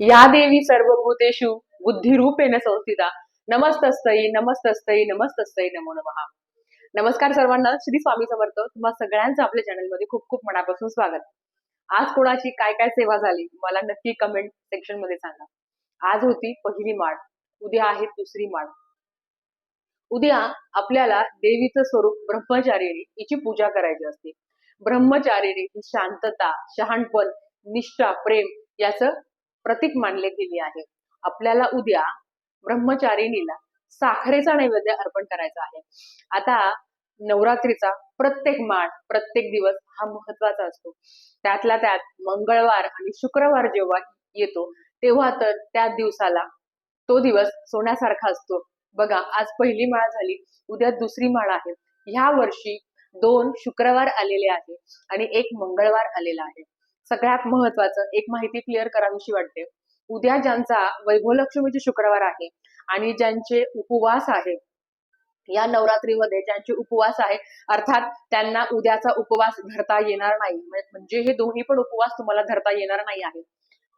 या देवी सर्वभूतेषु बुद्धिरूपेण संस्थिता. नमस्तस्तई नमस्तस्तई नमस्तस्तई नमो नमः. नमस्कार सर्वांना श्री स्वामी समर्थ. तुम्हा सगळ्यांचं आपल्या चॅनलमध्ये खूप खूप मनापासून स्वागत. आज कोणाची काय काय सेवा झाली मला नक्की कमेंट सेक्शनमध्ये सांगा. आज होती पहिली माळ उद्या आहे दुसरी माळ. उद्या आपल्याला देवीचं स्वरूप ब्रह्मचारिणी हिची पूजा करायची असते. ब्रह्मचारिणी ही शांतता शहाणपण निष्ठा प्रेम याचं प्रतीक मानले गेले आहे. आपल्याला उद्या ब्रह्मचारिणीला साखरेचा नैवेद्य अर्पण करायचा आहे. आता नवरात्रीचा प्रत्येक माळ प्रत्येक दिवस हा महत्त्वाचा असतो. त्यातल्या त्यात मंगळवार आणि शुक्रवार जेव्हा येतो तेव्हा तर त्या दिवसाला तो दिवस सोन्यासारखा असतो. बघा आज पहिली माळ झाली उद्या दुसरी माळ आहे. ह्या वर्षी दोन शुक्रवार आलेले आहे आणि एक मंगळवार आलेला आहे. सगळ्यात महत्वाचं एक माहिती क्लिअर करावीशी वाटते. उद्या ज्यांचा वैभवलक्ष्मीचे शुक्रवार आहे आणि ज्यांचे उपवास आहे या नवरात्रीमध्ये ज्यांचे उपवास आहे अर्थात त्यांना उद्याचा उपवास धरता येणार नाही. म्हणजे- हे दोन्ही पण उपवास तुम्हाला धरता येणार नाही आहे.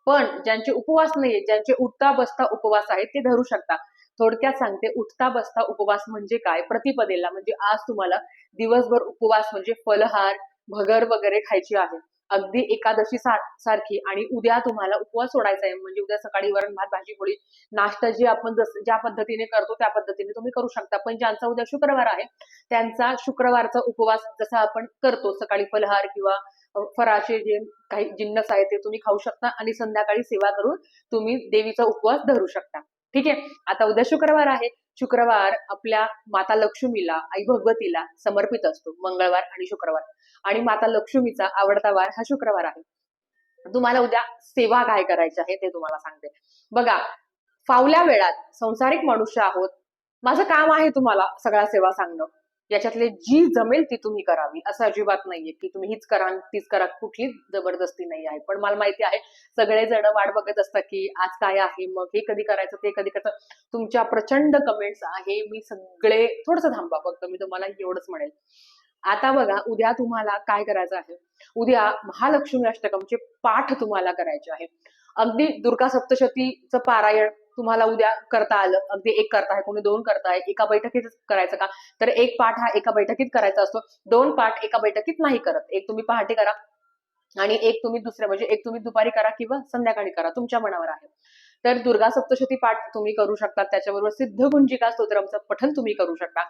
पण ज्यांचे उपवास नाहीये ज्यांचे उठता बसता उपवास आहेत ते धरू शकता. थोडक्यात सांगते उठता बसता उपवास म्हणजे काय? प्रतिपदेला म्हणजे आज तुम्हाला दिवसभर उपवास म्हणजे फलहार भगर वगैरे खायची आहे. अगदी एकादशी सारखी आणि उद्या तुम्हाला उपवास सोडायचा आहे. म्हणजे उद्या सकाळी वरण भात भाजी पोळी नाश्ता जे आपण जस ज्या पद्धतीने करतो त्या पद्धतीने तुम्ही करू शकता. पण ज्यांचा उद्या शुक्रवार आहे त्यांचा शुक्रवारचा उपवास जसा आपण करतो सकाळी फलहार किंवा फराचे जे काही जिन्नस आहे ते तुम्ही खाऊ शकता आणि संध्याकाळी सेवा करून तुम्ही देवीचा उपवास धरू शकता. ठीक आहे? आता उद्या शुक्रवार आहे. शुक्रवार आपल्या माता लक्ष्मीला आई भगवतीला समर्पित असतो मंगळवार आणि शुक्रवार. आणि माता लक्ष्मीचा आवडता वार हा शुक्रवार आहे. तुम्हाला उद्या सेवा काय करायची आहे ते तुम्हाला सांगते. बघा फावल्या वेळात संसारिक मनुष्य आहोत. माझं काम आहे तुम्हाला सगळ्या सेवा सांगणं. याच्यातले जी जमेल ती तुम्ही करावी. असं अजिबात नाहीये की तुम्ही हीच करा तीच करा. कुठलीच जबरदस्ती नाही आहे. पण मला माहिती आहे सगळे जण वाट बघत असतात की आज काय आहे मग हे कधी करायचं ते कधी करायचं. तुमच्या प्रचंड कमेंट्स आहे. मी सगळे थोडस थांबा फक्त. मी तुम्हाला एवढंच म्हणेल. आता बघा उद्या तुम्हाला काय करायचं आहे? उद्या महालक्ष्मी अष्टकमचे पाठ तुम्हाला करायचे आहे. अगदी दुर्गा सप्तशतीचं पारायण तुम्हाला उद्या करता आलं. अगदी एक करताय कोणी दोन करताय एका बैठकीत करायचं का? तर एक पाठ हा एका बैठकीत करायचा असतो. दोन पाठ एका बैठकीत नाही करत. एक तुम्ही पहाटे करा आणि एक तुम्ही दुसऱ्या म्हणजे एक तुम्ही दुपारी करा किंवा संध्याकाळी करा तुमच्या मनावर आहे. तर दुर्गा सप्तशती पाठ तुम्ही करू शकता. त्याच्याबरोबर सिद्धकुंजिका स्तोत्रमचं पठन तुम्ही करू शकता.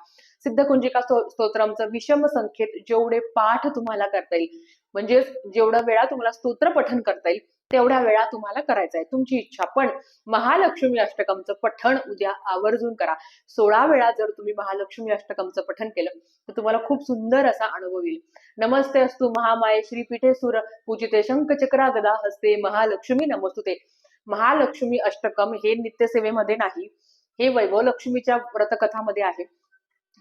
सिद्धकुंजिका कुंजिका स्तोत्रमचं विषम संख्येत जेवढे पाठ तुम्हाला करता येईल म्हणजे जेवढा वेळा तुम्हाला स्तोत्र पठण करता येईल तेवढ्या वेळा तुम्हाला करायचं आहे. तुमची इच्छा. पण महालक्ष्मी अष्टकमचं पठण उद्या आवर्जून करा. सोळा वेळा जर तुम्ही महालक्ष्मी अष्टकमचं पठण केलं तर तुम्हाला खूप सुंदर असा अनुभव येईल. नमस्ते अस्तु महामाये श्रीपीठे सुर पूजिते शंखचक्रा गदा हस्ते महालक्ष्मी नमस्तुते. महालक्ष्मी अष्टकम हे नित्यसेवेमध्ये नाही हे वैभव लक्ष्मीच्या व्रतकथामध्ये आहे.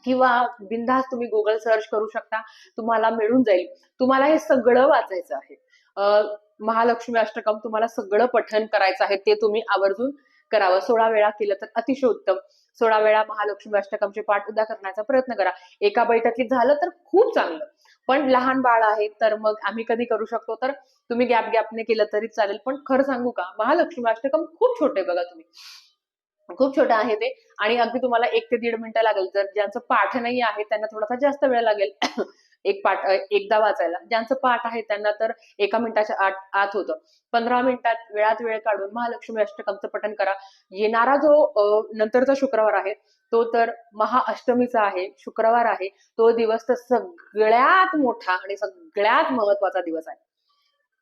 किंवा बिनधास्त तुम्ही गुगल सर्च करू शकता तुम्हाला मिळून जाईल. तुम्हाला हे सगळं वाचायचं आहे. महालक्ष्मी अष्टकम तुम्हाला सगळं पठण करायचं आहे ते तुम्ही आवर्जून करावं. सोळा वेळा केलं तर अतिशय उत्तम. सोळा वेळा महालक्ष्मी अष्टकमचे पाठ उद्या करण्याचा प्रयत्न करा. एका बैठकीत झालं तर खूप चांगलं. पण लहान बाळ आहे तर मग आम्ही कधी करू शकतो? तर तुम्ही गॅप गॅपने केलं तरी चालेल. पण खरं सांगू का महालक्ष्मी अष्टकम खूप छोटे बघा तुम्ही. खूप छोटं आहे ते. आणि अगदी तुम्हाला एक ते दीड मिनिटं लागेल. जर ज्यांचं पाठ नाही आहे त्यांना थोडासा जास्त वेळ लागेल. एक पाठ एकदा वाचायला. ज्यांचं पाठ आहे त्यांना तर एका मिनिटाच्या आत आत होतं. पंधरा मिनिटात वेळात वेळ काढून महालक्ष्मी अष्टकमचं पठण करा. येणारा जो नंतरचा शुक्रवार आहे तो तर महाअष्टमीचा आहे शुक्रवार आहे. तो दिवस तर सगळ्यात मोठा आणि सगळ्यात महत्त्वाचा दिवस आहे.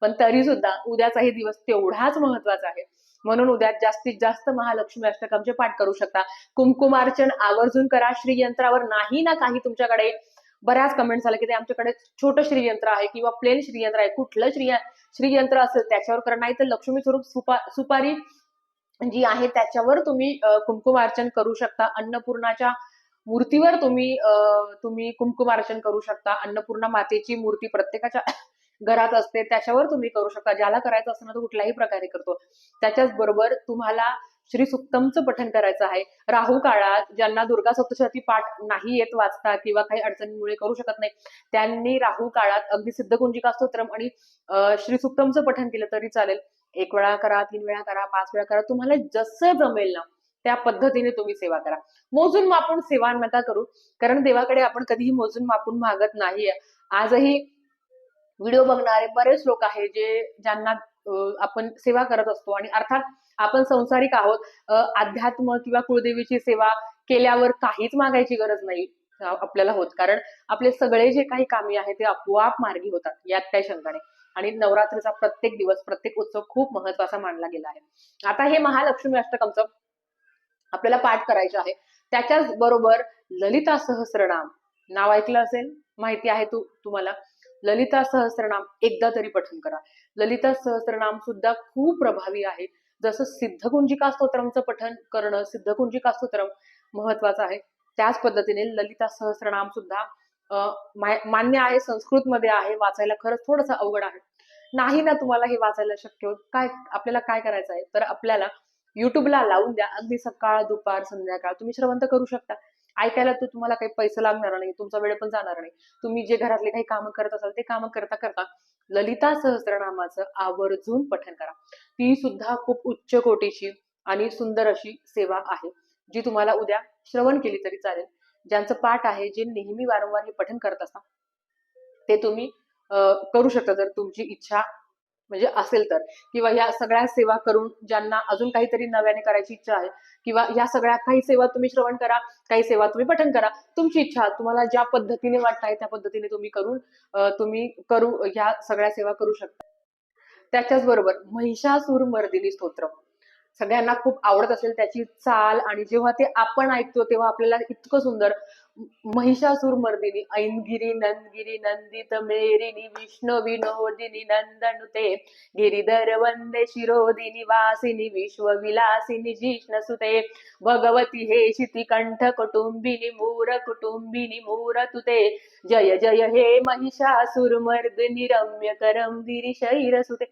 पण तरी सुद्धा उद्याचाही दिवस तेवढाच महत्त्वाचा आहे. म्हणून उद्या जास्तीत जास्त महालक्ष्मी अष्टकमचे पाठ करू शकता. कुंकुमार्चन आवर्जून करा. श्रीयंत्रावर नाही ना काही तुमच्याकडे. बऱ्याच कमेंट्स आले की ते आमच्याकडे छोटं श्रीयंत्र आहे किंवा प्लेन श्रीयंत्र आहे. कुठलं श्री श्रीयंत्र असेल त्याच्यावर करा. नाही तर लक्ष्मी स्वरूप सुपा सुपारी जी आहे त्याच्यावर तुम्ही कुमकुमार्चन कुंकुमार्चन करू शकता. अन्नपूर्णाच्या मूर्तीवर तुम्ही अं, तुम्ही कुंकुमार्चन करू शकता. अन्नपूर्णा मातेची मूर्ती प्रत्येकाच्या घरात असते त्याच्यावर तुम्ही करू शकता. ज्याला करायचं असतं ना तो कुठल्याही प्रकारे करतो. त्याच्याच बरोबर तुम्हाला श्री सुक्तमचं पठण करायचं आहे. राहू काळात ज्यांना दुर्गा सप्तशती पाठ नाही येत वाचता किंवा काही अडचणीमुळे करू शकत नाही त्यांनी राहू काळात अगदी सिद्धकुंजिका स्तोत्रम आणि श्री सुक्तमचं पठण केलं तरी चालेल. एक वेळा करा तीन वेळा करा पाच वेळा करा. तुम्हाला जसं जमेल ना त्या पद्धतीने तुम्ही सेवा करा. मोजून मापून सेवा नका करू कारण देवाकडे आपण कधीही मोजून मापून मागत नाहीये. आजही व्हिडिओ बघणारे बरेच लोक आहेत जे ज्यांना आपण सेवा करत असतो. आणि अर्थात आपण संसारिक आहोत. अध्यात्म किंवा कुळदेवीची सेवा केल्यावर काहीच मागायची गरज नाही आपल्याला होत. कारण आपले सगळे जे काही कामे आहेत ते आपोआप मार्गी होतात यात काही शंका नाही. आणि नवरात्रीचा प्रत्येक दिवस प्रत्येक उत्सव खूप महत्त्वाचा मानला गेला आहे. आता हे महालक्ष्मी अष्टकमचं आपल्याला पाठ करायचे आहे. त्याच्याच बरोबर ललिता सहस्रनाम. नाव ऐकलं असेल? माहिती आहे तू तुम्हाला? ललिता सहस्रनाम एकदा तरी पठन करा. ललिता सहस्रनाम सुद्धा खूप प्रभावी आहे. जसं सिद्धकुंजिका स्तोत्रमचं पठन करणं सिद्धकुंजिका स्तोत्रम महत्वाचं आहे. त्याच पद्धतीने ललिता सहस्रनाम सुद्धा मान्य आहे संस्कृत मध्ये आहे वाचायला खरंच थोडंसं अवघड आहे. नाही ना तुम्हाला हे वाचायला शक्य होत? काय आपल्याला काय करायचं आहे? तर आपल्याला युट्यूबला लावून द्या. अगदी सकाळ दुपार संध्याकाळ. तुम्ही श्रवंत करू शकता. ऐकायला तर तुम्हाला काही पैसे लागणार नाही तुमचा वेळ पण जाणार नाही. तुम्ही जे घरातले काही कामं करत असाल ते कामं करता करता ललिता सहस्रनामाचं आवर्जून पठन करा. ती सुद्धा खूप उच्च कोटीची आणि सुंदर अशी सेवा आहे जी तुम्हाला उद्या श्रवण केली तरी चालेल. ज्यांचं पाठ आहे जे नेहमी वारंवार हे पठन करत असता ते तुम्ही अं, करू शकता जर तुमची इच्छा म्हणजे असेल तर. किंवा या सगळ्या सेवा करून ज्यांना अजून काहीतरी नव्याने करायची इच्छा आहे किंवा या सगळ्या काही सेवा तुम्ही श्रवण करा काही सेवा तुम्ही पठन करा तुमची इच्छा तुम्हाला ज्या पद्धतीने वाटत आहे त्या पद्धतीने तुम्ही करून तुम्ही करू ह्या सगळ्या सेवा करू शकता. त्याच्याच बरोबर महिषासूर मर्दिनी स्तोत्र सगळ्यांना खूप आवडत असेल त्याची चाल आणि जेव्हा ते आपण ऐकतो तेव्हा आपल्याला इतकं सुंदर महिषासूर मर्दिनी ऐनगिरी नंदगिरी नंदित मेरिनी विष्णु विनोदिनी नंदनुते गिरिधर वंदे शिरोदिनी वासिनी विश्व विलासिनी जिष्ण सुते भगवती हे शिती कंठ कुटुंबिनी मूर कुटुंबिनी मूर तुते जय जय हे महिषासूर मर्दिनी रम्य करमदिरी शैर सुते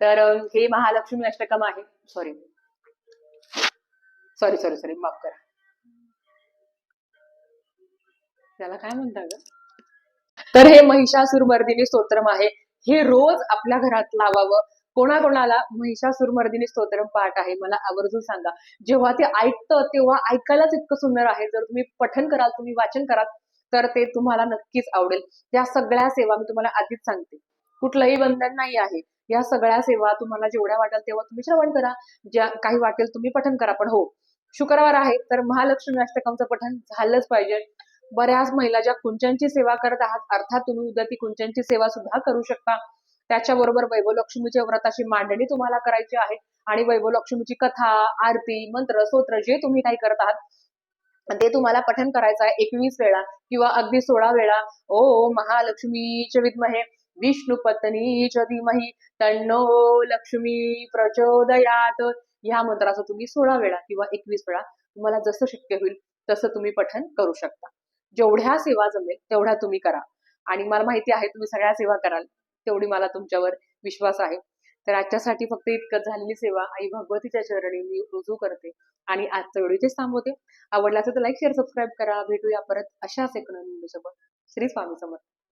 तर हे महालक्ष्मी अष्टकम आहे. सॉरी सॉरी सॉरी सॉरी माफ करा. त्याला काय म्हणता ग? तर हे महिषासूर मर्दिनी स्तोत्रम आहे. हे रोज आपल्या घरात लावावं. कोणाकोणाला महिषासूर मर्दिनी स्तोत्रम पाठ आहे मला आवर्जून सांगा. जेव्हा ते ऐकतं तेव्हा ऐकायलाच इतकं सुंदर आहे. जर तुम्ही पठन कराल तुम्ही वाचन कराल तर ते तुम्हाला नक्कीच आवडेल. या सगळ्या सेवा मी तुम्हाला आधीच सांगते. कुठलंही बंधन नाही आहे. या सगळ्या सेवा तुम्हाला जेवढ्या वाटेल तेव्हा तुम्ही श्रवण करा. ज्या काही वाटेल तुम्ही पठन करा. पण हो शुक्रवार आहे तर महालक्ष्मी अष्टकमचं पठन झालंच पाहिजे. बऱ्याच महिला ज्या कुंचांची सेवा करत आहात अर्थात तुम्ही उद्या ती कुंचांची सेवा सुद्धा करू शकता. त्याच्याबरोबर वैभवलक्ष्मीच्या व्रताची मांडणी तुम्हाला करायची आहे. आणि वैभवलक्ष्मीची कथा आरती मंत्र स्तोत्र जे तुम्ही काही करत आहात ते तुम्हाला पठन करायचं आहे एकवीस वेळा किंवा अगदी सोळा वेळा. ओ महालक्ष्मीच विद्महे विष्णू पत्नी च धीमहि तन्नो लक्ष्मी प्रचोदयात. ह्या मंत्राचं तुम्ही सोळा वेळा किंवा एकवीस वेळा तुम्हाला जसं शक्य होईल तसं तुम्ही पठन करू शकता. जेवढ्या सेवा जमेल तेवढ्या तुम्ही करा. आणि मला माहिती आहे तुम्ही सगळ्या सेवा कराल तेवढी मला तुमच्यावर विश्वास आहे. तर आजच्यासाठी फक्त इतकं झालेली सेवा आई भगवतीच्या चरणी मी रुजू करते आणि आजचं व्हिडिओ तेच थांबवते. आवडला असेल तर लाईक शेअर सबस्क्राईब करा. भेटूया परत अशाच एक नवीन व्हिडिओसोबत. श्री स्वामी समर्थ.